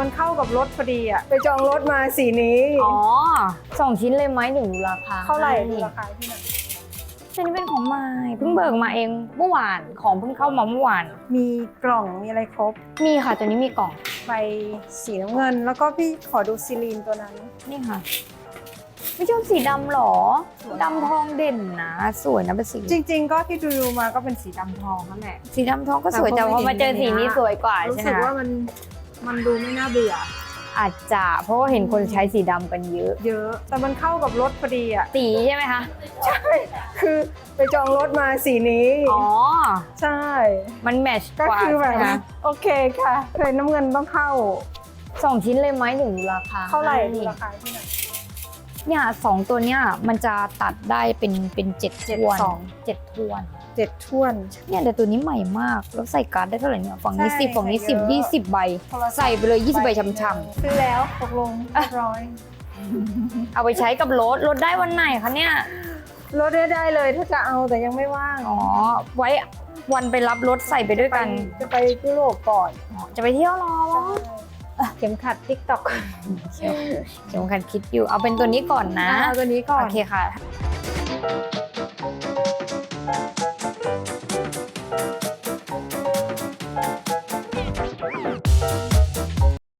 มันเข้ากับรถพอดีอะ ไปจองรถมาสีนี้ อ๋อสองชิ้นเลยไหมถึงดูราคาเท่าไหร่ให้ดูราคาที่ไหนอันนี้เป็นของใหม่เพิ่งเบิกมาเองเมื่อวานของเพิ่งเข้ามาเมื่อวาน มีกล่องมีอะไรครบ มีค่ะตัวนี้มีกล่องใบสีน้ำเงิน แล้วก็พี่ขอดูซิลีนตัวนั้น นี่ค่ะไม่ชอบสีดำหรอ ดำทองเด่นนะ สวยนะเป็นสี จริง ๆ ก็ที่ดูมาก็เป็นสีดำทองนั่นแหละ สีดำทองก็สวยแต่พอมาเจอสีนี้สวยกว่ารู้ใช่ไหมสึกว่าคะมัน มันดูไม่น่าเบื่อ อาจจะเพราะว่าเห็นคนใช้สีดำกันเยอะ เยอะ แต่มันเข้ากับรถพอดีอะ สีใช่ไหมคะ ใช่ คือไปจองรถมาสีนี้ อ๋อ ใช่ มันแมทช์ก็กว่าคือแบบ ใช่ไหมโอเคค่ะเคยน้ำเงินต้องเข้า สองชิ้นเลยไหมถึงดูราคา เท่าไหร่ให้ดูราคาที่ไหน เนี่ยสองตัวเนี้ยมันจะตัดได้เป็นเป็นเจ็ดเจ็ดทวนสอง เจ็ดทวนเจ็ดท่วน เนี่ยแต่ตัวนี้ใหม่มากแล้วใส่การ์ดได้เท่าไหร่เนี่ยฝั่งนี้ใช่สิบฝั่งนี้ใส่สิบเยอะ ยี่สิบใบ ใส่ไปเลยยี่สิบใบช่ำซื้อแล้วตกลงเรียบร้อยๆเอาไปใช้กับรถรถได้วันไหนคะเนี่ยรถได้ได้เลยถ้าจะเอาแต่ยังไม่ว่างอ๋อไว้วันไปรับรถใส่ไปด้วยไปกันจะไปยุโรปก่อนอ๋อจะไปเที่ยวเหรอ เข็มขัดติ๊กต็อกเดี๋ยวกันคิดอยู่เอาเป็นตัวนี้ก่อนนะ เอาตัวนี้ก่อน โอเคค่ะ